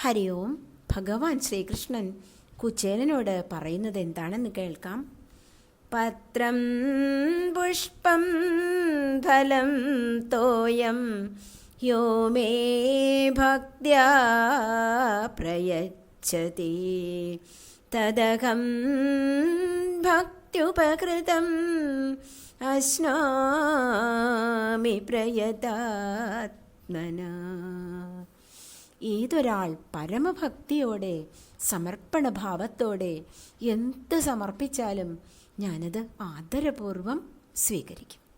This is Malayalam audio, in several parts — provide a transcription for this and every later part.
ഹരി ഓം ഭഗവാൻ ശ്രീകൃഷ്ണൻ കുചേലനോട് പറയുന്നത് എന്താണെന്ന് കേൾക്കാം. പത്രം പുഷ്പം ഫലം തോയം യോ മേ പ്രയച്ഛതി തദഹം ഭക്ത്യുപകൃതം അശ്നാമി പ്രയതാത്മനാ. ഏതൊരാൾ പരമഭക്തിയോടെ സമർപ്പണഭാവത്തോടെ എന്ത് സമർപ്പിച്ചാലും ഞാനത് ആദരപൂർവം സ്വീകരിക്കും.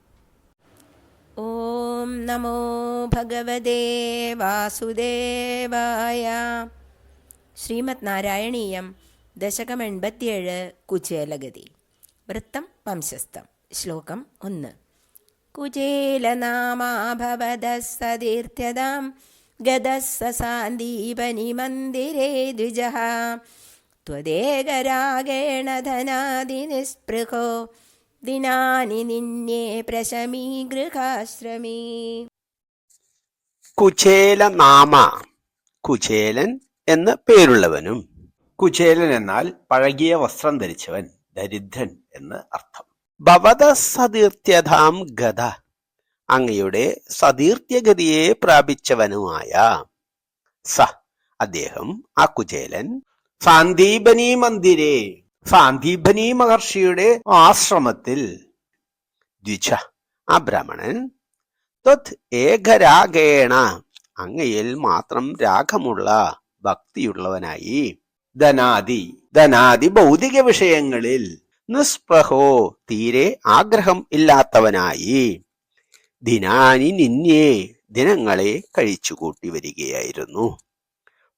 ഓം നമോ ഭഗവതേ വാസുദേവായ. ശ്രീമത് നാരായണീയം ദശകം എൺപത്തിയേഴ് കുചേലഗതി. വൃത്തം വംശസ്ഥം. ശ്ലോകം ഒന്ന്. കുചേലനാമാഭവത സതീർത്ഥ്യതാം ഗതസ്സ സാന്ദീപനി മന്ദിരേ ദ്വിജഃ त्वदेकरागेण धनादिनिःस्पृहो ദിനാനി നിന്നെ പ്രശമീ ഗൃഹാശ്രമീ കുചേല നാമ കുചേലൻ എന്ന് പേരുള്ളവനും കുചേലൻ എന്നാൽ പഴകിയ വസ്ത്രം ധരിച്ചവൻ ദരിദ്രൻ എന്ന് അർത്ഥം ഭവത സതീർത്ഥ്യതാം ഗത അങ്ങയുടെ സതീർത്ഥ്യഗതിയെ പ്രാപിച്ചവനുമായ സ. അദ്ദേഹം ആ കുചേലൻ സാന്ദീപനി മന്ദിരേ സാന്ദീപനി മഹർഷിയുടെ ആശ്രമത്തിൽ ദ്വിജ. ആ ബ്രാഹ്മണൻ തത് ഏകരാഗേണ അങ്ങയിൽ മാത്രം രാഗമുള്ള ഭക്തിയുള്ളവനായി ധനാദി ധനാദി ഭൗതിക വിഷയങ്ങളിൽ നിസ്പൃഹോ തീരെ ആഗ്രഹം ഇല്ലാത്തവനായി ദിനാനി നിന്നെ ദിനങ്ങളെ കഴിച്ചുകൂട്ടി വരികയായിരുന്നു.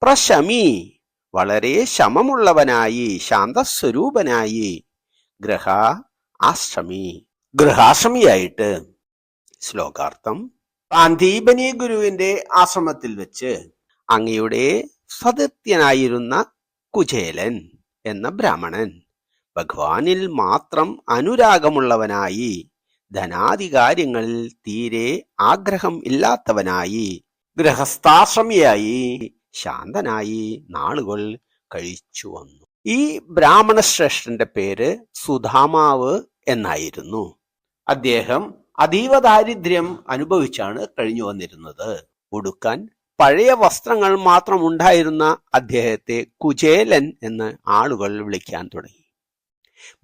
പ്രശമി വളരെ ശമമുള്ളവനായി ശാന്തസ്വരൂപനായി. ഗ്രഹ ആശ്രമി. ഗൃഹാശ്രമിയായിട്ട് ശ്ലോകാർത്ഥം സാന്ദീപനി ഗുരുവിന്റെ ആശ്രമത്തിൽ വെച്ച് അങ്ങയുടെ സതൃത്യനായിരുന്ന കുചേലൻ എന്ന ബ്രാഹ്മണൻ ഭഗവാനിൽ മാത്രം അനുരാഗമുള്ളവനായി ധനാധികാര്യങ്ങളിൽ തീരെ ആഗ്രഹം ഇല്ലാത്തവനായി ഗൃഹസ്ഥാശ്രമിയായി ശാന്തനായി നാളുകൾ കഴിച്ചു വന്നു. ഈ ബ്രാഹ്മണ ശ്രേഷ്ഠന്റെ പേര് സുധാമാവ് എന്നായിരുന്നു. അദ്ദേഹം അതീവ ദാരിദ്ര്യം അനുഭവിച്ചാണ് കഴിഞ്ഞു വന്നിരുന്നത്. ഉടുക്കാൻ പഴയ വസ്ത്രങ്ങൾ മാത്രം ഉണ്ടായിരുന്ന അദ്ദേഹത്തെ കുചേലൻ എന്ന് ആളുകൾ വിളിക്കാൻ തുടങ്ങി.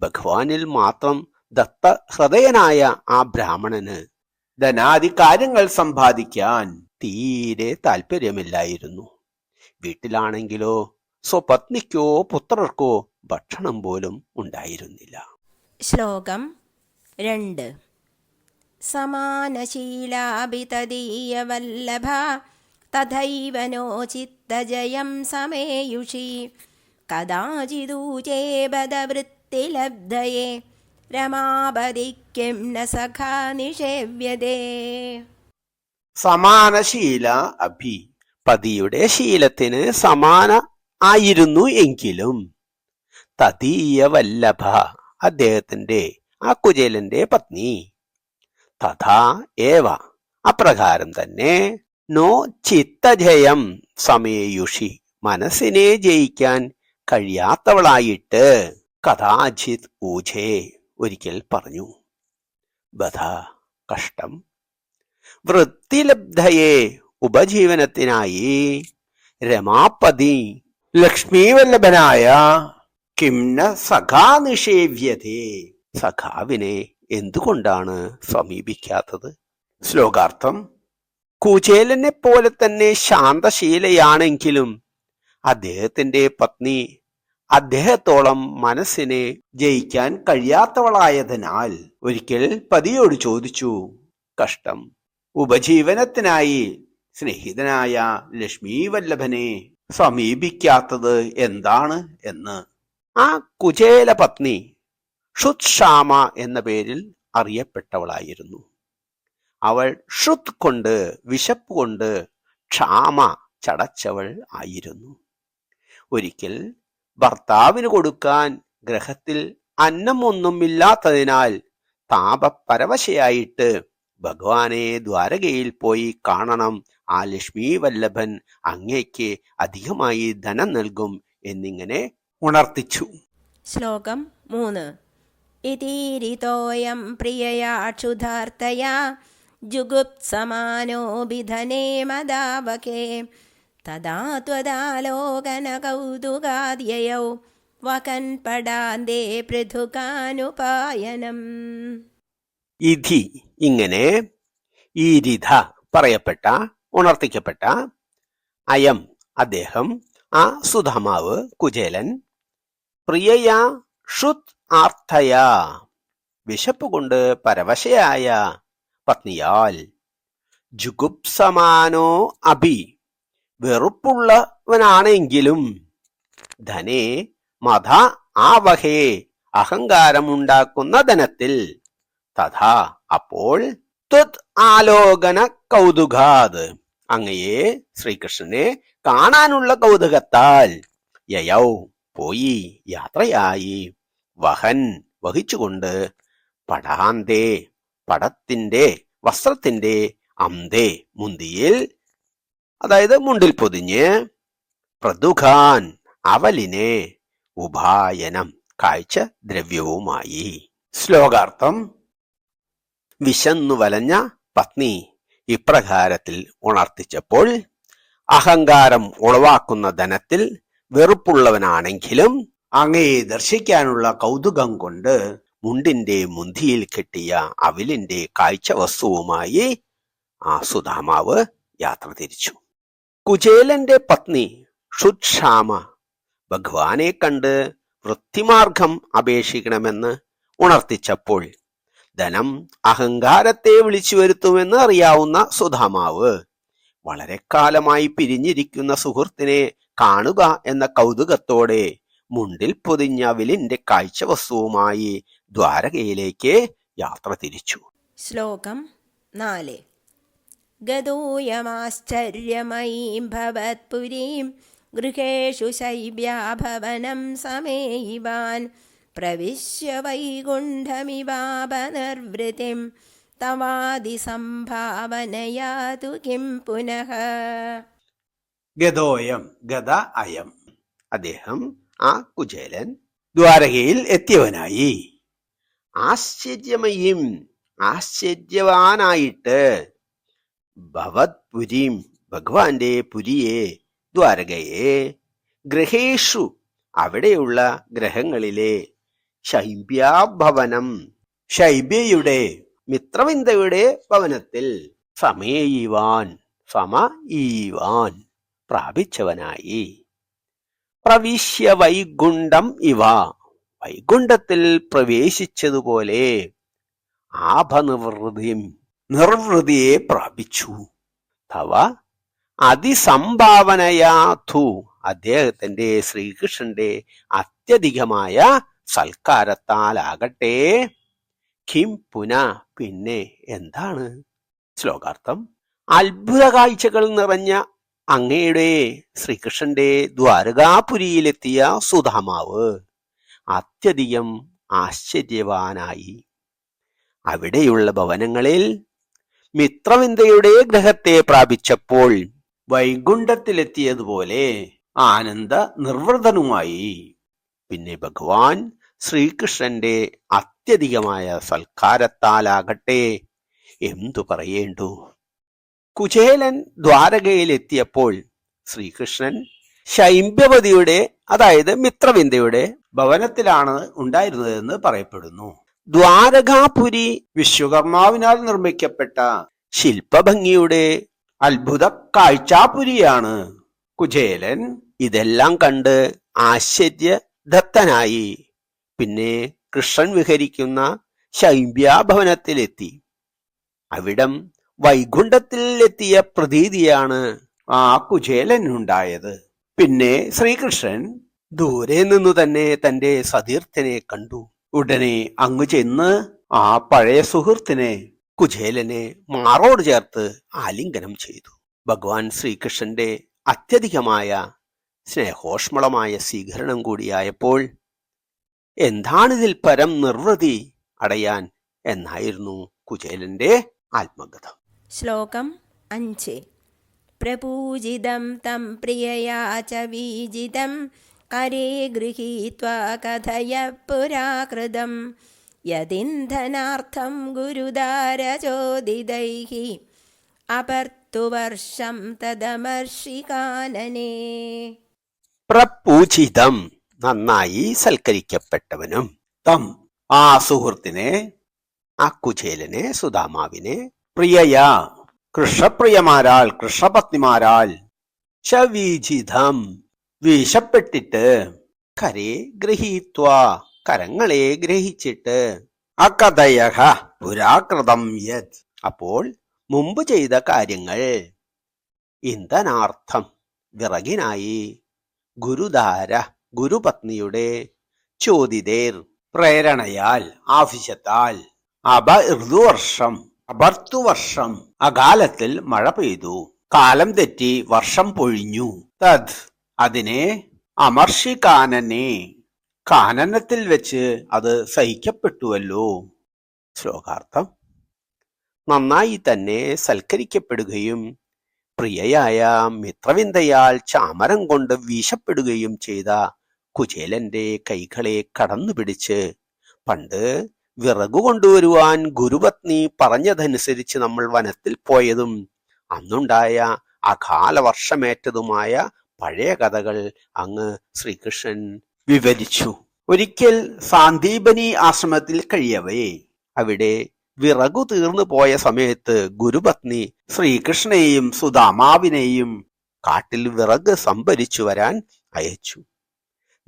ഭഗവാനിൽ മാത്രം ദത്ത ഹൃദയനായ ആ ബ്രാഹ്മണന് ധനാദി കാര്യങ്ങൾ സമ്പാദിക്കാൻ തീരെ താല്പര്യമില്ലായിരുന്നു വീട്ടിലാണെങ്കിലോ സ്വപത്നിക്കോ പുത്രർക്കോ ഭക്ഷണം പോലും ഉണ്ടായിരുന്നില്ല. ശ്ലോകം രണ്ട്. സമാനശീലാഭിതദീയവല്ലഭ തഥൈവ നോചിത്തജയം സമേയുഷി. കഥാചിദൂചേബദവൃത്തിലബ്ധയെ രമാപതിക്കും ന നിഷേവ്യതേ. സമാനശീല അഭി. പതിയുടെ ശീലത്തിന് സമാന ആയിരുന്നു എങ്കിലും. തതീയ വല്ലഭ അദ്ദേഹത്തിന്റെ ആ കുചേലന്റെ പത്നി. തഥാ ഏവ അപ്രകാരം തന്നെ. നോ ചിത്തജയം സമേയുഷി മനസ്സിനെ ജയിക്കാൻ കഴിയാത്തവളായിട്ട് കഥാചിത് ഊജേ. ഒരിക്കൽ പറഞ്ഞു ബധ കഷ്ടം. വൃത്തിലബ്ധയെ ഉപജീവനത്തിനായി രമാപതി ലക്ഷ്മീവല്ലഭനായ കിംന സഖാ നിഷേവ്യതേ. സഖാവിനെ എന്തുകൊണ്ടാണ് സമീപിക്കാത്തത്? ശ്ലോകാർത്ഥം കുചേലനെ പോലെ തന്നെ ശാന്തശീലയാണെങ്കിലും അദ്ദേഹത്തിന്റെ പത്നി അദ്ദേഹത്തോളം മനസ്സിനെ ജയിക്കാൻ കഴിയാത്തവളായതിനാൽ ഒരിക്കൽ പതിയോട് ചോദിച്ചു കഷ്ടം. ഉപജീവനത്തിനായി സ്നേഹിതനായ ലക്ഷ്മി വല്ലഭനെ സമീപിക്കാത്തത് എന്താണ് എന്ന്? ആ കുചേല പത്നി ഷുത്ഷാമ എന്ന പേരിൽ അറിയപ്പെട്ടവളായിരുന്നു. അവൾ ഷുത് കൊണ്ട് വിശപ്പ് കൊണ്ട് ക്ഷാമ ചടച്ചവൾ ആയിരുന്നു. ഒരിക്കൽ ഭർത്താവിന് കൊടുക്കാൻ ഗ്രഹത്തിൽ അന്നമൊന്നുമില്ലാത്തതിനാൽ താപപരവശയായിട്ട് ഭഗവാനെ ദ്വാരകയിൽ പോയി കാണണം. ആ ലക്ഷ്മി വല്ലഭൻ അങ്ങേക്ക് അധികമായി ധനം നൽകും എന്നിങ്ങനെ ഉണർത്തിച്ചു. ശ്ലോകം മൂന്ന്. ഇതീരിതോയം പ്രിയയാ ജുഗുപ്സമാനോ ബിധനേ മദാവകേ തദാ ത്വദാലോകനകൗതുകാദ്യയൗ വകൻ പടാന്തേ പൃഥുകാനുപായനം. ഇധി ഇങ്ങനെ ഈ രിധ പറയപ്പെട്ട ഉണർത്തിക്കപ്പെട്ട അയം അദ്ദേഹം ആ സുധാമാവ് കുചേലൻ പ്രിയയാ ഷുത് ആർത്ഥയ വിശപ്പ് കൊണ്ട് പരവശയായ പത്നിയാൽ ജുഗുപ്സമാനോ അഭി. വെറുപ്പുള്ളവനാണെങ്കിലും ധനേ മത ആവഹേ അഹങ്കാരമുണ്ടാക്കുന്ന ധനത്തിൽ. തഥാ അപ്പോൾ ത്വത് ആലോകന കൗതുകാത്. അങ്ങയെ ശ്രീകൃഷ്ണനെ കാണാനുള്ള കൗതുകത്താൽ. യയൗ പോയി യാത്രയായി. വഹൻ വഹിച്ചുകൊണ്ട് പടാന്തേ പടത്തിന്റെ വസ്ത്രത്തിന്റെ അന്തേ മുന്തിയിൽ അതായത് മുണ്ടിൽ പൊതിഞ്ഞ് പ്രദുഖാൻ അവലിനെ ഉപായനം കാഴ്ച ദ്രവ്യവുമായി. ശ്ലോകാർത്ഥം വിശന്നു വലഞ്ഞ പത്നി ഇപ്രകാരത്തിൽ ഉണർത്തിച്ചപ്പോൾ അഹങ്കാരം ഉളവാക്കുന്ന ധനത്തിൽ വെറുപ്പുള്ളവനാണെങ്കിലും അങ്ങയെ ദർശിക്കാനുള്ള കൗതുകം കൊണ്ട് മുണ്ടിന്റെ മുന്തിയിൽ കെട്ടിയ അവിലിന്റെ കാഴ്ച വസ്തുവുമായി ആ സുധാമാവ് യാത്ര തിരിച്ചു. കുചേലന്റെ പത്നി ഷുക്ഷാമ ഭഗവാനെ കണ്ട് വൃത്തിമാർഗം അപേക്ഷിക്കണമെന്ന് ഉണർത്തിച്ചപ്പോൾ ധനം അഹങ്കാരത്തെ വിളിച്ചു വരുത്തുമെന്ന് അറിയാവുന്ന സുധാമാവ് വളരെ കാലമായി പിരിഞ്ഞിരിക്കുന്ന സുഹൃത്തിനെ കാണുക എന്ന കൗതുകത്തോടെ മുണ്ടിൽ പൊതിഞ്ഞ വിലിന്റെ കാഴ്ച വസ്തുവുമായി ദ്വാരകയിലേക്ക് യാത്ര തിരിച്ചു. ശ്ലോകം നാല്. ഗതൂയമാശ്ചര്യമയീം ഭവത്പുരീം ഗൃഹേഷു ശൈബ്യാഭവനം സമേയിവാൻ പ്രവിശ്യ വൈകുണ്ഠമിവാപനിർവൃതിം തവാദിസംഭാവനയാതു കിം പുനഃ. ഗതോയം ഗത അയം. അദ്ദേഹം ആ കുചേലൻ ദ്വാരകയിൽ എത്തിയവനായി. ആശ്ചര്യമയും ആശ്ചര്യവാനായിട്ട് ഭവത്പുരിം ഭഗവാന്റെ പുരിയെ ദ്വാരകയെ. ഗ്രഹേഷു അവിടെയുള്ള ഗ്രഹങ്ങളിലെ. ശൈബ്യാഭവനം ശൈബ്യയുടെ മിത്രവിന്ദയുടെ ഭവനത്തിൽ സമയീവാൻ സമ ഈവാൻ പ്രാപിച്ചവനായി. പ്രവിശ്യ വൈകുണ്ഠം ഇവ. വൈകുണ്ഠത്തിൽ പ്രവേശിച്ചതുപോലെ ആഭനിവൃതിയും നിർവൃതിയെ പ്രാപിച്ചു. അതിസംഭാവനയാ തു അദ്ദേഹത്തിന്റെ ശ്രീകൃഷ്ണന്റെ അത്യധികമായ സൽക്കാരത്താലാകട്ടെ. കിം പുന പിന്നെ എന്താണ്? ശ്ലോകാർത്ഥം അത്ഭുത കാഴ്ചകൾ നിറഞ്ഞ അങ്ങയുടെ ശ്രീകൃഷ്ണന്റെ ദ്വാരകാപുരിയിലെത്തിയ സുധാമാവ് അത്യധികം ആശ്ചര്യവാനായി. അവിടെയുള്ള ഭവനങ്ങളിൽ മിത്രവിന്ദയുടെ ഗ്രഹത്തെ പ്രാപിച്ചപ്പോൾ വൈകുണ്ഠത്തിലെത്തിയതുപോലെ ആനന്ദ നിർവൃതനുമായി പിന്നെ ഭഗവാൻ ശ്രീകൃഷ്ണന്റെ അത്യധികമായ സൽക്കാരത്താലാകട്ടെ എന്തു പറയേണ്ടു? കുചേലൻ ദ്വാരകയിലെത്തിയപ്പോൾ ശ്രീകൃഷ്ണൻ ശൈംബ്യവതിയുടെ അതായത് മിത്രവിന്ദയുടെ ഭവനത്തിലാണ് ഉണ്ടായിരുന്നതെന്ന് പറയപ്പെടുന്നു. ദ്വാരകാപുരി വിശ്വകർമാവിനാൽ നിർമ്മിക്കപ്പെട്ട ശില്പഭംഗിയുടെ അത്ഭുത കാഴ്ചാപുരിയാണ്. കുചേലൻ ഇതെല്ലാം കണ്ട് ആശ്ചര്യദത്തനായി. പിന്നെ കൃഷ്ണൻ വിഹരിക്കുന്ന ശൈബ്യാഭവനത്തിലെത്തി അവിടം വൈകുണ്ഠത്തിൽ എത്തിയ പ്രതീതിയാണ് ആ കുചേലനുണ്ടായത്. പിന്നെ ശ്രീകൃഷ്ണൻ ദൂരെ നിന്നു തന്നെ തന്റെ സതീർത്ഥനെ കണ്ടു. ഉടനെ അങ്ങു ചെന്ന് ആ പഴയ സുഹൃത്തിനെ കുചേലനെ മാറോട് ചേർത്ത് ആലിംഗനം ചെയ്തു. ഭഗവാൻ ശ്രീകൃഷ്ണന്റെ അത്യധികമായ സ്നേഹോഷ്മളമായ സ്വീകരണം കൂടിയായപ്പോൾ എന്താണിതിൽ പരം നിർവൃതി അടയാൻ എന്നായിരുന്നു കുചേലന്റെ ആത്മകഥ. ശ്ലോകം അഞ്ച്. പ്രപൂജിതം തം പ്രിയയാ ച വീജിതം കരേ ഗൃഹീത്വാ കഥയ പുരാകൃതം. യദിന്ധനാർത്ഥം ഗുരുദാരചോദിതൈः അപർത്തുവർഷം തദമർഷികാനനെ. പ്രപൂജിതം നന്നായി സൽക്കരിക്കപ്പെട്ടവനും തം ആ സുഹൃത്തിനെ ആ കുചേലനെ സുധാമാവിനെ പ്രിയയാ കൃഷപ്രിയമാരാൽ കൃഷപത്നിമാരാൽ ചവീജിതം വീശപ്പെട്ടിട്ട് കരേ ഗ്രഹീത്വ കരങ്ങളെ ഗ്രഹിച്ചിട്ട്. അകഥയഹ പുരാകൃതം യത്. അപ്പോൾ മുമ്പ് ചെയ്ത കാര്യങ്ങൾ. ഇന്ധനാർത്ഥം വിറകിനായി ഗുരുധാര ഗുരുപത്നിയുടെ ചോദിതേർ പ്രേരണയാൽ ആവശ്യത്താൽ. അപ ഋതുവർഷം അപർത്തുവർഷം അകാലത്തിൽ മഴ പെയ്തു. കാലം തെറ്റി വർഷം പൊഴിഞ്ഞു. തദ് അതിനെ അമർഷി കാനനെ കാനനത്തിൽ വെച്ച് അത് സഹിക്കപ്പെട്ടുവല്ലോ. ശ്ലോകാർത്ഥം. നന്നായി തന്നെ സൽക്കരിക്കപ്പെടുകയും പ്രിയയായ മിത്രവിന്ദയാൽ ചാമരം കൊണ്ട് വീശപ്പെടുകയും ചെയ്ത കുചേലന്റെ കൈകളെ കടന്നുപിടിച്ച് പണ്ട് വിറകു കൊണ്ടുവരുവാൻ ഗുരുപത്നി പറഞ്ഞതനുസരിച്ച് നമ്മൾ വനത്തിൽ പോയതും അന്നുണ്ടായ അകാല വർഷമേറ്റതുമായ പഴയ കഥകൾ അങ്ങ് ശ്രീകൃഷ്ണൻ വിവരിച്ചു. ഒരിക്കൽ സാന്ദീപനി ആശ്രമത്തിൽ കഴിയവേ. അവിടെ വിറകു തീർന്നു പോയ സമയത്ത് ഗുരുപത്നി ശ്രീകൃഷ്ണനെയും സുധാമാവിനെയും കാട്ടിൽ വിറക് സംഭരിച്ചു വരാൻ അയച്ചു.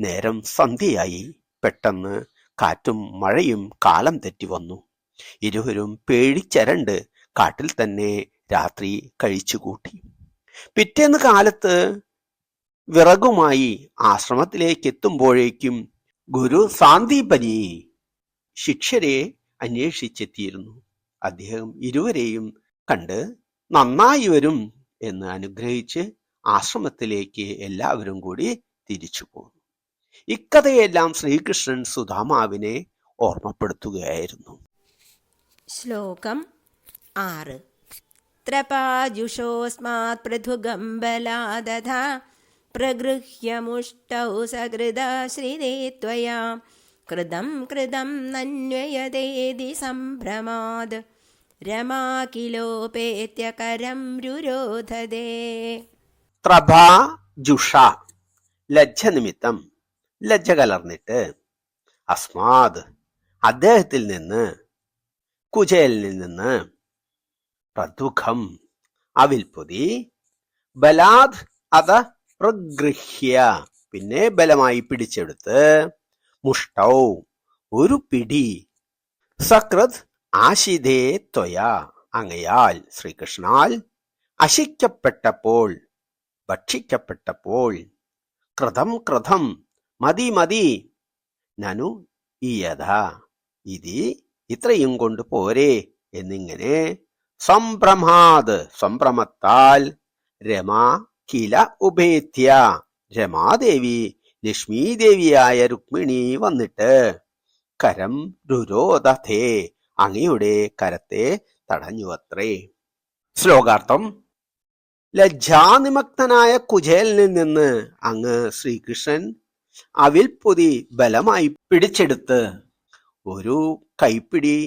നേരം സന്ധ്യയായി. പെട്ടെന്ന് കാറ്റും മഴയും കാലം തെറ്റി വന്നു. ഇരുവരും പേടിച്ചരണ്ട് കാട്ടിൽ തന്നെ രാത്രി കഴിച്ചുകൂട്ടി പിറ്റേന്ന് കാലത്ത് വിറകുമായി ആശ്രമത്തിലേക്ക് എത്തുമ്പോഴേക്കും ഗുരു സാന്ദീപനി ശിക്ഷരെ അന്വേഷിച്ചെത്തിയിരുന്നു. അദ്ദേഹം ഇരുവരെയും കണ്ട് നന്നായി വരും എന്ന് അനുഗ്രഹിച്ച് ആശ്രമത്തിലേക്ക് എല്ലാവരും കൂടി തിരിച്ചു പോന്നു. ഇക്കഥയെല്ലാം ശ്രീകൃഷ്ണൻ സുധാമാവിനെ ഓർമ്മപ്പെടുത്തുകയായിരുന്നു. ശ്ലോകം ആറ്. ത്രപാജുഷോസ്മാത് പൃഥുഗംബലാദധ പ്രഗൃഹ്യമുഷ്ടൗ സകൃദാശ്രിതേ त्वया कृतं कृतं नन्वयदेदि सम्भ्रमाद् रमा किलोपेत्यकरं रुरोधदे ത്രഭാ ജുഷ ലജ്ജ നിമിത്തം ലജ്ജ കലർന്നിട്ട് അസ്മാത് അദ്ദേഹത്തിൽ നിന്ന് കുചേലിൽ നിന്ന് പ്രദുഖം അവിൽപൊതി ബലാദ് അത പ്രഗൃഹ്യ. പിന്നെ ബലമായി പിടിച്ചെടുത്ത് മുഷ്ടൗ. ഒരു പിടി. സക്രത് ആശിതേ ത്വയ. അങ്ങയാൽ ശ്രീകൃഷ്ണാൽ അശിക്കപ്പെട്ടപ്പോൾ ഭക്ഷിക്കപ്പെട്ടപ്പോൾ കൃതം കൃതം മതി മതി നനു ഇയഥ. ഇതി ഇത്രയും കൊണ്ട് പോരെ എന്നിങ്ങനെ സംഭ്രമാത്. സംഭ്രമത്താൽ രമ കില ഉപേത്യ രമാദേവി ലക്ഷ്മീദേവിയായ രുക്മിണി വന്നിട്ട് കരം രുരോധേ അങ്ങയുടെ കരത്തെ തടഞ്ഞുവത്രേ. ശ്ലോകാർത്ഥം ലജ്ജാനിമഗ്നായ കുചേലിൽ നിന്ന് അങ്ങ് ശ്രീകൃഷ്ണൻ അവിൽ പൊതി ബലമായി പിടിച്ചെടുത്ത് ഒരു കൈപ്പിടി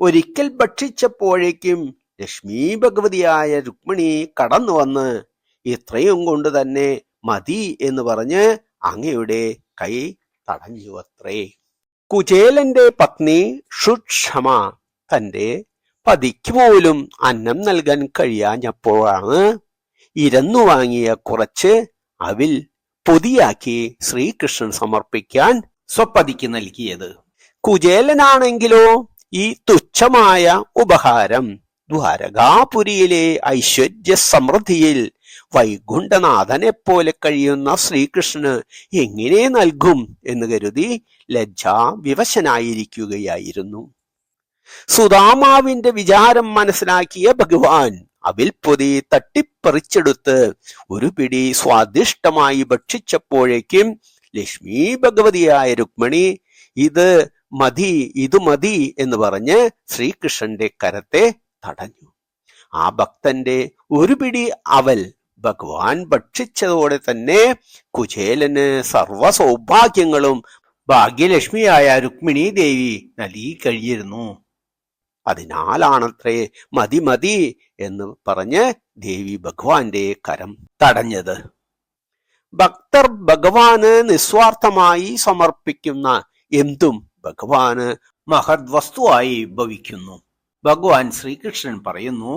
ഒരിക്കൽ ഭക്ഷിച്ചപ്പോഴേക്കും ലക്ഷ്മി ഭഗവതിയായ രുക്മിണി കടന്നു വന്ന് ഇത്രയും കൊണ്ട് തന്നെ മതി എന്ന് പറഞ്ഞ് അങ്ങയുടെ കൈ തടഞ്ഞു അത്രേ. കുചേലന്റെ പത്നി ഷുക്ഷമ തന്റെ പതിക്ക് പോലും അന്നം നൽകാൻ കഴിയാഞ്ഞപ്പോഴാണ് ഇരന്നു വാങ്ങിയ കുറച്ച് അവിൽ പൊതിയാക്കി ശ്രീകൃഷ്ണൻ സമർപ്പിക്കാൻ സ്വപ്പതിക്ക് നൽകിയത്. കുചേലനാണെങ്കിലോ ഈ തുച്ഛമായ ഉപഹാരം ദ്വാരകാപുരിയിലെ ഐശ്വര്യ സമൃദ്ധിയിൽ വൈകുണ്ഠനാഥനെ പോലെ കഴിയുന്ന ശ്രീകൃഷ്ണന് എങ്ങനെ നൽകും എന്ന് കരുതി ലജ്ജാ വിവശനായിരിക്കുകയായിരുന്നു. സുധാമാവിന്റെ വിചാരം മനസ്സിലാക്കിയ ഭഗവാൻ അവിൽപ്പൊതി തട്ടിപ്പറിച്ചെടുത്ത് ഒരു പിടി സ്വാദിഷ്ടമായി ഭക്ഷിച്ചപ്പോഴേക്കും ലക്ഷ്മി ഭഗവതിയായ രുക്മിണി ഇത് മതി ഇത് മതി എന്ന് പറഞ്ഞ് ശ്രീകൃഷ്ണന്റെ കരത്തെ തടഞ്ഞു. ആ ഭക്തന്റെ ഒരു പിടി അവൽ ഭഗവാൻ ഭക്ഷിച്ചതോടെ തന്നെ കുചേലന് സർവ സൗഭാഗ്യങ്ങളും ഭാഗ്യലക്ഷ്മിയായ രുക്മിണി ദേവി നൽകി കഴിഞ്ഞിരുന്നു. അതിനാലാണത്രേ മതി മതി എന്ന് പറഞ്ഞ് ദേവി ഭഗവാന്റെ കരം തടഞ്ഞത്. ഭക്തർ ഭഗവാന് നിസ്വാർത്ഥമായി സമർപ്പിക്കുന്ന എന്തും ഭഗവാന് മഹത് വസ്തുവായി ഭവിക്കുന്നു. ഭഗവാൻ ശ്രീകൃഷ്ണൻ പറയുന്നു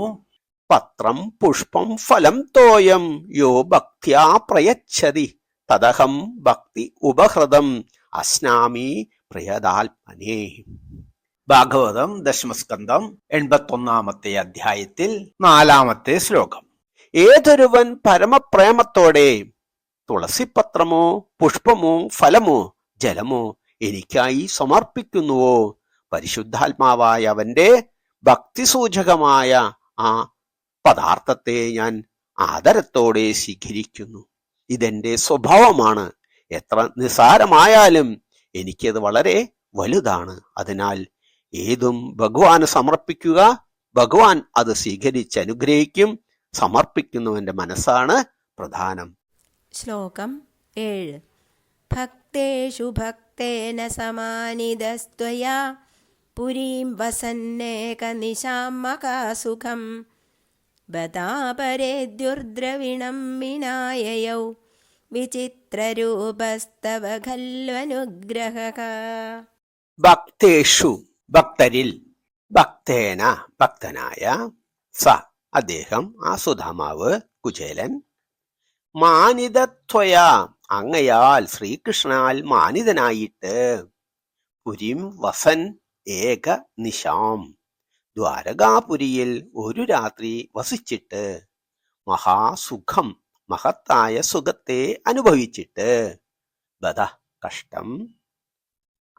പത്രം പുഷ്പം ഫലം തോയം യോ ഭക്യാ പ്രയച്ഛതി തദഹം ഭക്തി ഉപഹൃതം അസ്നാമി പ്രിയതാത്മനേ ഭാഗവതം ദശമസ്കന്ധം എൺപത്തൊന്നാമത്തെ അധ്യായത്തിൽ നാലാമത്തെ ശ്ലോകം. ഏതൊരുവൻ പരമപ്രേമത്തോടെ തുളസിപത്രമോ പുഷ്പമോ ഫലമോ ജലമോ എനിക്കായി സമർപ്പിക്കുന്നുവോ? പരിശുദ്ധാത്മാവായ അവന്റെ ഭക്തിസൂചകമായ ആ പദാർത്ഥത്തെ ഞാൻ ആദരത്തോടെ സ്വീകരിക്കുന്നു. ഇതെന്റെ സ്വഭാവമാണ്. എത്ര നിസാരമായാലും എനിക്കത് വളരെ വലുതാണ്. അതിനാൽ ഏതും ഭഗവാന് സമർപ്പിക്കുക ഭഗവാൻ അത് സ്വീകരിച്ച് അനുഗ്രഹിക്കും സമർപ്പിക്കുന്നവന്റെ മനസ്സാണ് പ്രധാനം. ശ്ലോകം ഏഴ്. ഭക്തേഷു ഭക്തേന സമാനിതസ്ത്വയാ പുരീം വസന്നേക മകാസുഖം ബതാപരേദ്യുർദ്രവിണം വിനായയൗ. വിചിത്രരൂപസ്തവ ഖൽവനുഗ്രഹ ഭക്തേഷു ഭക്തരിൽ ഭക്തേന ഭക്തനായ സ. അദ്ദേഹം ആ സുധാമാവ് കുചേലൻ. മാനിതത്വയ അങ്ങയാൽ ശ്രീകൃഷ്ണനാൽ മാനിതനായിട്ട്. പുരിം വസൻ ഏക നിശാം. ദ്വാരകാപുരിയിൽ ഒരു രാത്രി വസിച്ചിട്ട് മഹാസുഖം മഹത്തായ സുഖത്തെ അനുഭവിച്ചിട്ട്. ബദ കഷ്ടം.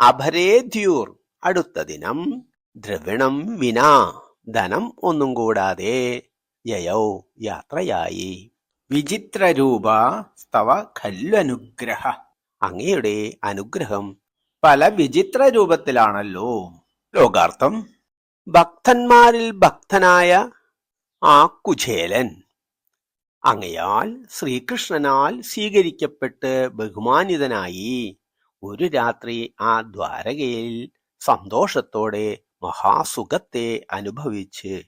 അഭരേദ്യൂർ അടുത്ത ദിനം. ദ്രവിണം വിനാ ധനം ഒന്നും കൂടാതെ യയൗ യാത്രയായി. വിചിത്രരൂപ സ്തവ ഖല്ലനുഗ്രഹ അങ്ങയുടെ അനുഗ്രഹം പല വിചിത്ര രൂപത്തിലാണല്ലോ ലോകാർത്ഥം ഭക്തന്മാരിൽ ഭക്തനായ ആ കുചേലൻ. അങ്ങയാൽ ശ്രീകൃഷ്ണനാൽ സ്വീകരിക്കപ്പെട്ട് ബഹുമാനിതനായി. ഒരു രാത്രി ആ ദ്വാരകയിൽ സന്തോഷത്തോടെ മഹാസുഖത്തെ അനുഭവിച്ച്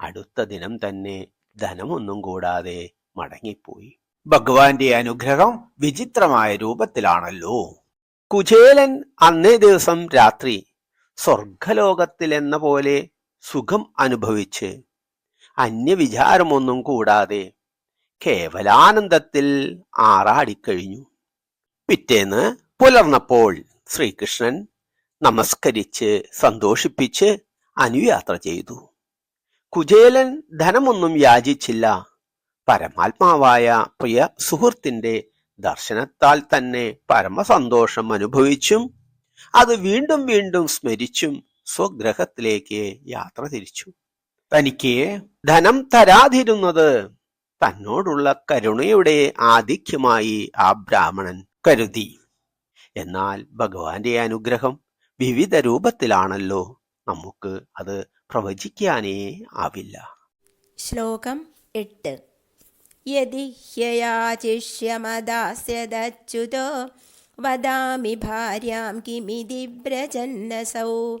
അടുത്ത ദിനം തന്നെ ധനമൊന്നും കൂടാതെ മടങ്ങിപ്പോയി. ഭഗവാന്റെ അനുഗ്രഹം വിചിത്രമായ രൂപത്തിലാണല്ലോ. കുചേലൻ അന്നേ ദിവസം രാത്രി സ്വർഗലോകത്തിലെന്ന പോലെ സുഖം അനുഭവിച്ച് അന്യവിചാരമൊന്നും കൂടാതെ കേവലാനന്ദത്തിൽ ആറാടിക്കഴിഞ്ഞു. പിറ്റേന്ന് പുലർന്നപ്പോൾ ശ്രീകൃഷ്ണൻ നമസ്കരിച്ച് സന്തോഷിപ്പിച്ച് അനുയാത്ര ചെയ്തു. കുചേലൻ ധനമൊന്നും യാചിച്ചില്ല. പരമാത്മാവായ പ്രിയ സുഹൃത്തിന്റെ ദർശനത്താൽ തന്നെ പരമസന്തോഷം അനുഭവിച്ചും അത് വീണ്ടും വീണ്ടും സ്മരിച്ചും സ്വഗ്രഹത്തിലേക്ക് യാത്ര തിരിച്ചു. തനിക്ക് ധനം തരാതിരുന്നത് തന്നോടുള്ള കരുണയുടെ ആധിക്യമായി ആ ബ്രാഹ്മണൻ കരുതി. എന്നാൽ ഭഗവാന്റെ അനുഗ്രഹം വിവിധ രൂപത്തിലാണല്ലോ. നമുക്ക് അത് പ്രവചിക്കാനേ ആവില്ല. ശ്ലോകം എട്ട്. യതി ഹ്യയാചിഷ്യമദാസ്യദച്യുതോ വദാമി ഭാര്യാം കിമിതി വ്രജന്നസൗ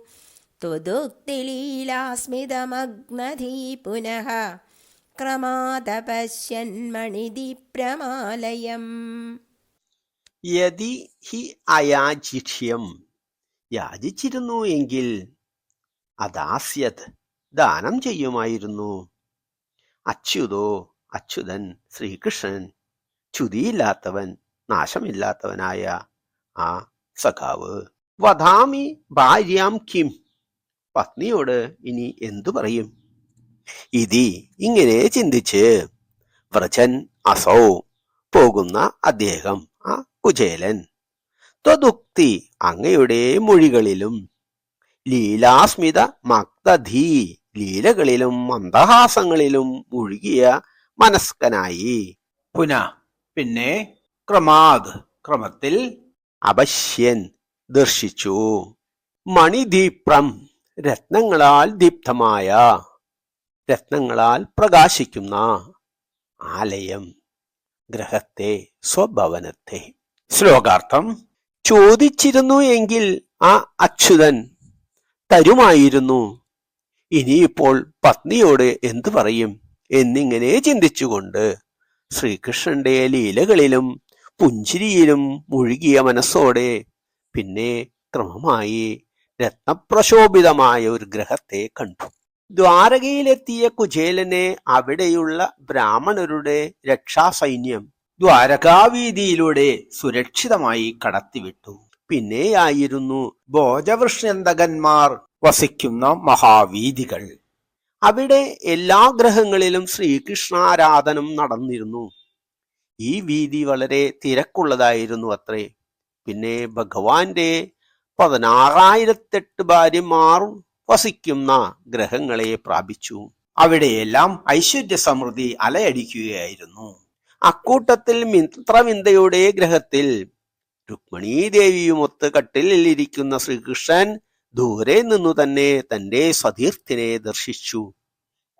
ത്വദുക്തിലീലാസ്മിതമഗ്നധീ പുനഃ ക്രമാതപശ്യന്മണിദീപ്രമാലയം. യതി ഹി അയാചിഷ്യം. യാചിച്ചിരുന്നു എങ്കിൽ അദാസ്യത് ദാനം ചെയ്യുമായിരുന്നു. അച്യുതോ അച്യുതൻ ശ്രീകൃഷ്ണൻ ചുതിയില്ലാത്തവൻ നാശമില്ലാത്തവനായ ആ സഖാവ്. വധാമി ഭാര്യാം കിം. പത്നിയോട് ഇനി എന്തു പറയും? ഇതി ഇങ്ങനെ ചിന്തിച്ച് വ്രജൻ അസൗ പോകുന്ന അദ്ദേഹം ആ കുചേലൻ. ത്വദുക്തി അങ്ങയുടെ മൊഴികളിലും ലീലാസ്മിത മക്തധീ ലീലകളിലും മന്ദഹാസങ്ങളിലും മുഴുകിയ മനസ്കനായി. പുന പിന്നെ? ക്രമാത് ക്രമത്തിൽ അപശ്യൻ ദർശിച്ചു. മണിദീപ്രം രത്നങ്ങളാൽ ദീപ്തമായ രത്നങ്ങളാൽ പ്രകാശിക്കുന്ന ആലയം ഗ്രഹത്തെ സ്വഭവനത്തെ. ശ്ലോകാർത്ഥം ചോദിച്ചിരുന്നു എങ്കിൽ ആ അച്യുതൻ തരുമായിരുന്നു. ഇനിയിപ്പോൾ പത്നിയോട് എന്തു പറയും എന്നിങ്ങനെ ചിന്തിച്ചുകൊണ്ട് ശ്രീകൃഷ്ണന്റെ ലീലകളിലും പുഞ്ചിരിയിലും മുഴുകിയ മനസ്സോടെ പിന്നെ ക്രമമായി രത്നപ്രശോഭിതമായ ഒരു ഗ്രഹത്തെ കണ്ടു. ദ്വാരകയിലെത്തിയ കുചേലനെ അവിടെയുള്ള ബ്രാഹ്മണരുടെ രക്ഷാസൈന്യം ദ്വാരകാവീതിയിലൂടെ സുരക്ഷിതമായി കടത്തിവിട്ടു. പിന്നെയായിരുന്നു ഭോജവൃഷ്ണന്തകന്മാർ വസിക്കുന്ന മഹാവീതികൾ. അവിടെ എല്ലാ ഗ്രഹങ്ങളിലും ശ്രീകൃഷ്ണാരാധനം നടന്നിരുന്നു. ഈ വീതി വളരെ തിരക്കുള്ളതായിരുന്നു അത്രേ. പിന്നെ ഭഗവാന്റെ പതിനാറായിരത്തെട്ട് ഭാര്യമാർ വസിക്കുന്ന ഗ്രഹങ്ങളെ പ്രാപിച്ചു. അവിടെയെല്ലാം ഐശ്വര്യ സമൃദ്ധി അലയടിക്കുകയായിരുന്നു. അക്കൂട്ടത്തിൽ മിത്രവിന്ദയുടെ ഗ്രഹത്തിൽ രുക്മിണീ ദേവിയുമൊത്ത് കട്ടിലിൽ ഇരിക്കുന്ന ശ്രീകൃഷ്ണൻ ദൂരെ നിന്നു തന്നെ തന്റെ സതീർത്ഥിനെ ദർശിച്ചു.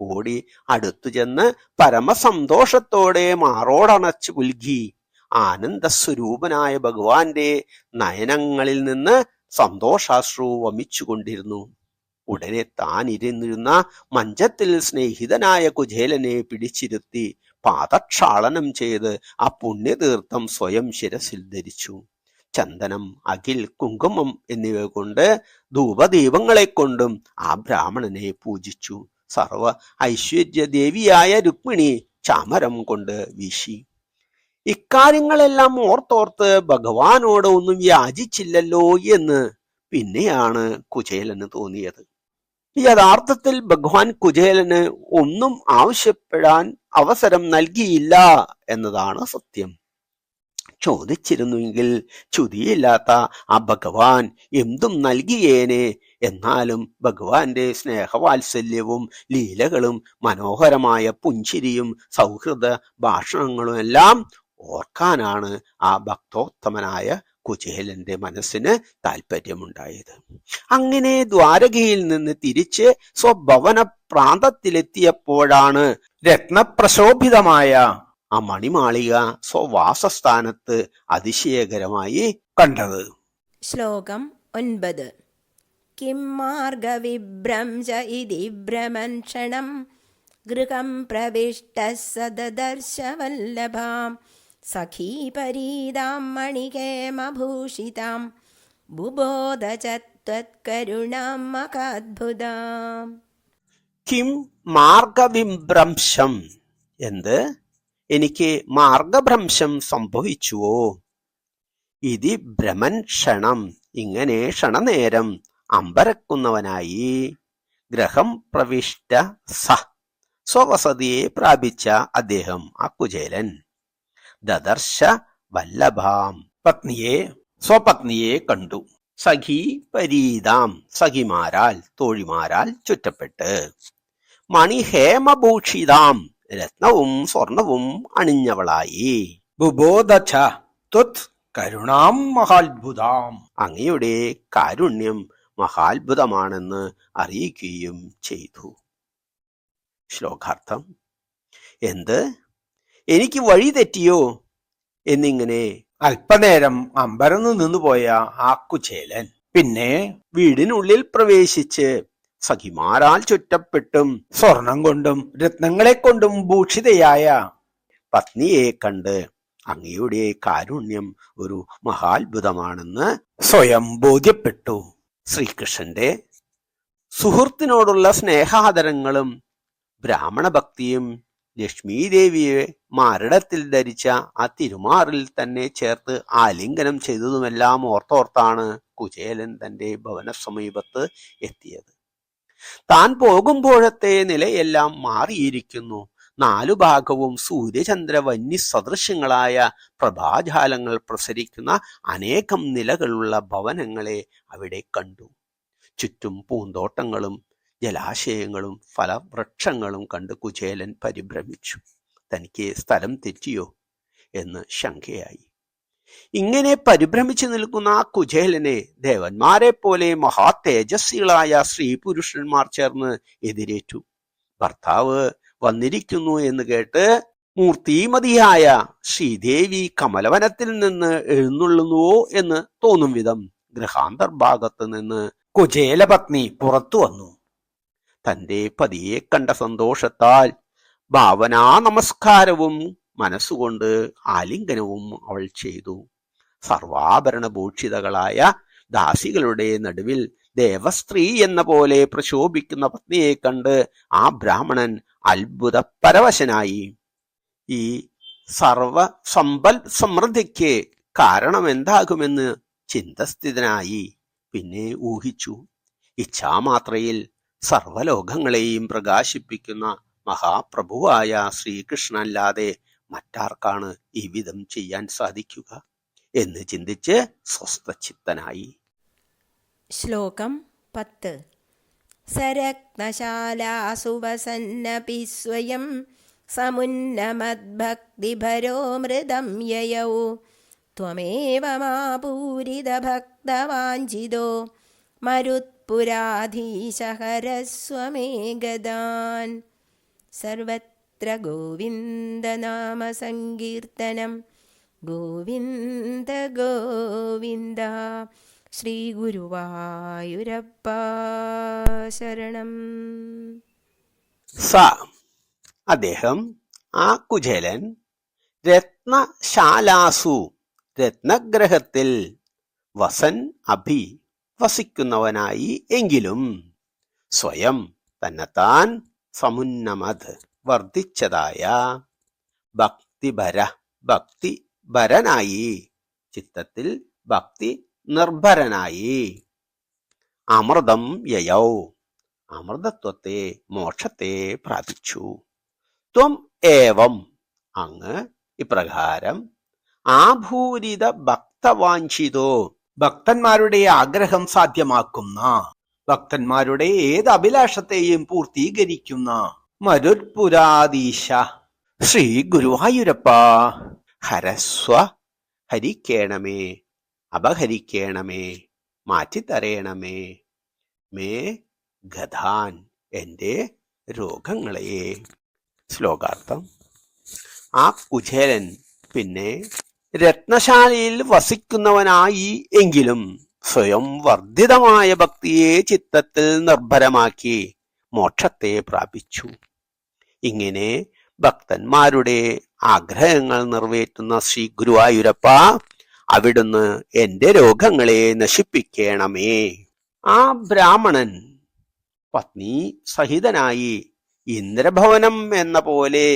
ഓടി അടുത്തു ചെന്ന് പരമസന്തോഷത്തോടെ മാറോടണച്ചു പുൽകി ആനന്ദസ്വരൂപനായ ഭഗവാന്റെ നയനങ്ങളിൽ നിന്ന് സന്തോഷാശ്രു വമിച്ചുകൊണ്ടിരുന്നു. ഉടനെ താൻ ഇരുന്നിരുന്ന മഞ്ചത്തിൽ സ്നേഹിതനായ കുചേലനെ പിടിച്ചിരുത്തി പാദക്ഷാളനം ചെയ്ത് ആ പുണ്യതീർത്ഥം സ്വയം ശിരസിൽ ധരിച്ചു. ചന്ദനം അകിൽ കുങ്കുമം എന്നിവ കൊണ്ട് ധൂപദീപങ്ങളെ കൊണ്ടും ആ ബ്രാഹ്മണനെ പൂജിച്ചു. സർവ ഐശ്വര്യദേവിയായ രുക്മിണി ചാമരം കൊണ്ട് വീശി. ഇക്കാര്യങ്ങളെല്ലാം ഓർത്തോർത്ത് ഭഗവാനോട് ഒന്നും യാചിച്ചില്ലല്ലോ എന്ന് പിന്നെയാണ് കുചേലന് തോന്നിയത്. യഥാർത്ഥത്തിൽ ഭഗവാൻ കുചേലന് ഒന്നും ആവശ്യപ്പെടാൻ അവസരം നൽകിയില്ല എന്നതാണ് സത്യം. ചോദിച്ചിരുന്നുവെങ്കിൽ ചുതിയില്ലാത്ത ആ ഭഗവാൻ എന്തും നൽകിയേനെ. എന്നാലും ഭഗവാന്റെ സ്നേഹവാത്സല്യവും ലീലകളും മനോഹരമായ പുഞ്ചിരിയും സൗഹൃദ ഭാഷണങ്ങളും എല്ലാം ഓർക്കാനാണ് ആ ഭക്തോത്തമനായ കുചേലന്റെ മനസ്സിന് താല്പര്യമുണ്ടായത് അങ്ങനെ ദ്വാരകയിൽ നിന്ന് തിരിച്ച് സ്വഭവന പ്രാന്തത്തിലെത്തിയപ്പോഴാണ് രത്നപ്രശോഭിതമായ ആ മണിമാളിക സ്വവാസസ്ഥാനത്ത് അതിശയകരമായി കണ്ടത്. ശ്ലോകം ഒൻപത്. കിം മാർഗവിഭ്രംശ ഇതി ഭ്രമൻക്ഷണം. ഗൃഹം പ്രവിഷ്ട സദദർശവല്ലഭാം. സഖീപരീതാം മണികേമഭൂഷിതാം ബുബോധ ച ത്വത്കരുണാം മകാദ്ഭുതാം കിം മാർഗവിഭ്രംശം. എന്ത്? എനിക്ക് മാർഗഭ്രംശം സംഭവിച്ചുവോ? ഇതി ഭ്രമൻ ക്ഷണം ഇങ്ങനെ ക്ഷണനേരം അമ്പരക്കുന്നവനായി. ഗ്രഹം പ്രവിഷ്ട സ സ്വവസതിയെ പ്രാപിച്ച അദ്ദേഹം ആ കുചേലൻ. ദദർശ വല്ലഭാം പത്നിയെ സ്വപത്നിയെ കണ്ടു. സഖി പരീതാം സഖിമാരാൽ തോഴിമാരാൽ ചുറ്റപ്പെട്ട്. മണിഹേമഭൂഷിതാം രത്നവും സ്വർണവും അണിഞ്ഞവളായി. ബുബോധ ത്വത് കരുണാം മഹാത്ഭുതാം. അങ്ങയുടെ കാരുണ്യം മഹാത്ഭുതമാണെന്ന് അറിയിക്കുകയും ചെയ്തു. ശ്ലോകാർത്ഥം എന്ത്? എനിക്ക് വഴി തെറ്റിയോ? എന്നിങ്ങനെ അല്പനേരം അമ്പരന്നു നിന്നുപോയ ആക്കുചേലൻ പിന്നെ വീടിനുള്ളിൽ പ്രവേശിച്ച് സഖിമാരാൽ ചുറ്റപ്പെട്ടും സ്വർണം കൊണ്ടും രത്നങ്ങളെ കൊണ്ടും ഭൂഷിതയായ പത്നിയെ കണ്ട് അങ്ങയുടെ കാരുണ്യം ഒരു മഹാത്ഭുതമാണെന്ന് സ്വയം ബോധ്യപ്പെട്ടു. ശ്രീകൃഷ്ണന്റെ സുഹൃത്തിനോടുള്ള സ്നേഹാദരങ്ങളും ബ്രാഹ്മണ ഭക്തിയും ലക്ഷ്മീദേവിയെ മാരടത്തിൽ ധരിച്ച ആ തിരുമാറിൽ തന്നെ ചേർത്ത് ആലിംഗനം ചെയ്തതുമെല്ലാം ഓർത്തോർത്താണ് കുചേലൻ തന്റെ ഭവന സമീപത്ത് എത്തിയത്. താൻ പോകുമ്പോഴത്തെ നിലയെല്ലാം മാറിയിരിക്കുന്നു. നാലു ഭാഗവും സൂര്യചന്ദ്ര വന്യ സദൃശ്യങ്ങളായ പ്രഭാജാലങ്ങൾ പ്രസരിക്കുന്ന അനേകം നിലകളുള്ള ഭവനങ്ങളെ അവിടെ കണ്ടു. ചുറ്റും പൂന്തോട്ടങ്ങളും ജലാശയങ്ങളും ഫലവൃക്ഷങ്ങളും കണ്ട് കുചേലൻ പരിഭ്രമിച്ചു. തനിക്ക് സ്ഥലം തെറ്റിയോ? എന്ന് ശങ്കയായി. ഇങ്ങനെ പരിഭ്രമിച്ചു നിൽക്കുന്ന ആ കുചേലനെ ദേവന്മാരെ പോലെ മഹാ തേജസ്വികളായ സ്ത്രീ പുരുഷന്മാർ ചേർന്ന് എതിരേറ്റു. ഭർത്താവ് വന്നിരിക്കുന്നു എന്ന് കേട്ട് മൂർത്തിമതിയായ ശ്രീദേവി കമലവനത്തിൽ നിന്ന് എഴുന്നള്ളുന്നുവോ എന്ന് തോന്നും വിധം ഗൃഹാന്തർ ഭാഗത്ത് നിന്ന് കുചേലപത്നി പുറത്തു വന്നു. തന്റെ പതിയെ കണ്ട സന്തോഷത്താൽ ഭാവനാ നമസ്കാരവും മനസ്സുകൊണ്ട് ആലിംഗനവും അവൾ ചെയ്തു. സർവാഭരണ ഭൂഷിതകളായ ദാസികളുടെ നടുവിൽ ദേവസ്ത്രീ എന്ന പോലെ പ്രശോഭിക്കുന്ന പത്നിയെ കണ്ട് ആ ബ്രാഹ്മണൻ അത്ഭുത പരവശനായി ഈ സർവ സമ്പൽ സമൃദ്ധിക്ക് കാരണമെന്താകുമെന്ന് ചിന്തസ്ഥിതനായി പിന്നെ ഊഹിച്ചു. ഇച്ഛാമാത്രയിൽ സർവലോകങ്ങളെയും പ്രകാശിപ്പിക്കുന്ന മഹാപ്രഭുവായ ശ്രീകൃഷ്ണനല്ലാതെ മറ്റാർക്കാണ് ഈ വിധം ചെയ്യാൻ സാധിക്കുക എന്ന് ചിന്തിച്ച് സ്വസ്ഥചിത്തനായി. ശ്ലോകം പത്ത്. സരക്തശാലാസു വസന്നപി സ്വയം സമുന്നമദ്ഭക്തിഭരോ മൃതം യയൗ. ത്വമേവമാപൂരിതഭക്തവാഞ്ചിതോ. മരുത്പുരാധീശഹരസ്വമേ ഗതാൻ സർവത്ര ഗോവിന്ദനാമസങ്കീർത്തനം. ഗോവിന്ദ ഗോവിന്ദ ശ്രീഗുരുവായൂരപ്പ ശരണം. സ. അദ്ദേഹം ആ കുചേലൻ രത്നശാലാസു രത്നഗ്രഹത്തിൽ വസൻ അഭി വസിക്കുന്നവനായി എങ്കിലും സ്വയം തന്നെത്താൻ സമുന്നമത്. വർദ്ധിച്ചതായ ഭക്തിഭര ഭക്തി ഭരനായി ചിത്തത്തിൽ ഭക്തി നിർഭരനായി അമൃതം യയൗ. അമൃതത്വത്തെ മോക്ഷത്തെ പ്രാപിച്ചു. ത്വം ഏവം. അങ്ങ് ഇപ്രകാരം ആഭൂരിത ഭക്തവാഞ്ചിതോ ഭക്തന്മാരുടെ ആഗ്രഹം സാധ്യമാക്കുന്ന ഭക്തന്മാരുടെ ഏത് അഭിലാഷത്തെയും പൂർത്തീകരിക്കുന്ന മരുത്പുരാധീശ ശ്രീ ഗുരുവായൂരപ്പ. ഹരസ്വ. ഹരിക്കേണമേ. അപഹരിക്കേണമേ. മാറ്റിത്തരയണമേ മേ ഗതാൻ എന്റെ രോഗങ്ങളെ. ശ്ലോകാർത്ഥം. ആ കുചേരൻ പിന്നെ രത്നശാലയിൽ വസിക്കുന്നവനായി എങ്കിലും സ്വയം വർദ്ധിതമായ ഭക്തിയെ ചിത്തത്തിൽ നിർഭരമാക്കി. മോക്ഷത്തെ പ്രാപിച്ചു. ഇങ്ങനെ ഭക്തന്മാരുടെ ആഗ്രഹങ്ങൾ നിറവേറ്റുന്ന ശ്രീ ഗുരുവായൂരപ്പ അവിടുന്ന് എന്റെ രോഗങ്ങളെ നശിപ്പിക്കണമേ. ആ ബ്രാഹ്മണൻ പത്നി സഹിതനായി ഇന്ദ്രഭവനം എന്ന പോലെ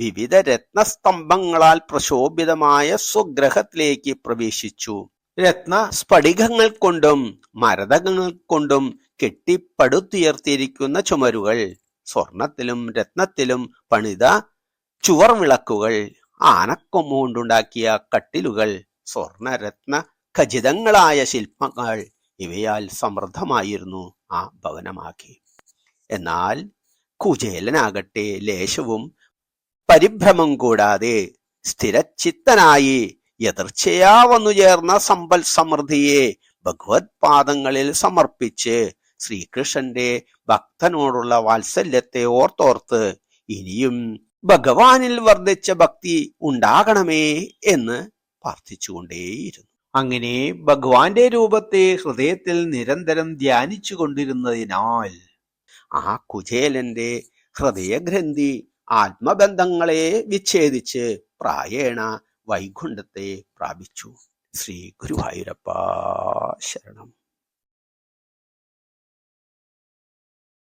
വിവിധ രത്നസ്തംഭങ്ങളാൽ പ്രശോഭിതമായ സ്വഗ്രഹത്തിലേക്ക് പ്രവേശിച്ചു. രത്ന സ്ഫടികങ്ങൾ കൊണ്ടും മരതകങ്ങൾ കൊണ്ടും കെട്ടിപ്പടുത്തുയർത്തിയിരിക്കുന്ന ചുമരുകൾ സ്വർണത്തിലും രത്നത്തിലും പണിത ചുവർ വിളക്കുകൾ ആനക്കൊമ്പ് കൊണ്ടുണ്ടാക്കിയ കട്ടിലുകൾ സ്വർണരത്ന ഖചിതങ്ങളായ ശില്പങ്ങൾ ഇവയാൽ സമൃദ്ധമായിരുന്നു ആ ഭവനമാക്കി എന്നാൽ കുചേലനാകട്ടെ ലേശവും പരിഭ്രമം കൂടാതെ സ്ഥിരചിത്തനായി എതിർച്ചയാ വന്നു ചേർന്ന സമ്പൽ സമൃദ്ധിയെ ഭഗവത് പാദങ്ങളിൽ സമർപ്പിച്ച് ശ്രീകൃഷ്ണന്റെ ഭക്തനോടുള്ള വാത്സല്യത്തെ ഓർത്തോർത്ത് ഇനിയും ഭഗവാനിൽ വർദ്ധിച്ച ഭക്തി ഉണ്ടാകണമേ എന്ന് പ്രാർത്ഥിച്ചുകൊണ്ടേയിരുന്നു. അങ്ങനെ ഭഗവാന്റെ രൂപത്തെ ഹൃദയത്തിൽ നിരന്തരം ധ്യാനിച്ചു കൊണ്ടിരുന്നതിനാൽ ആ കുചേലന്റെ ഹൃദയഗ്രന്ഥി ആത്മബന്ധങ്ങളെ വിച്ഛേദിച്ച് പ്രായേണ വൈകുണ്ഠത്തെ പ്രാപിച്ചു. ശ്രീ ഗുരുവായൂരപ്പ ശരണം.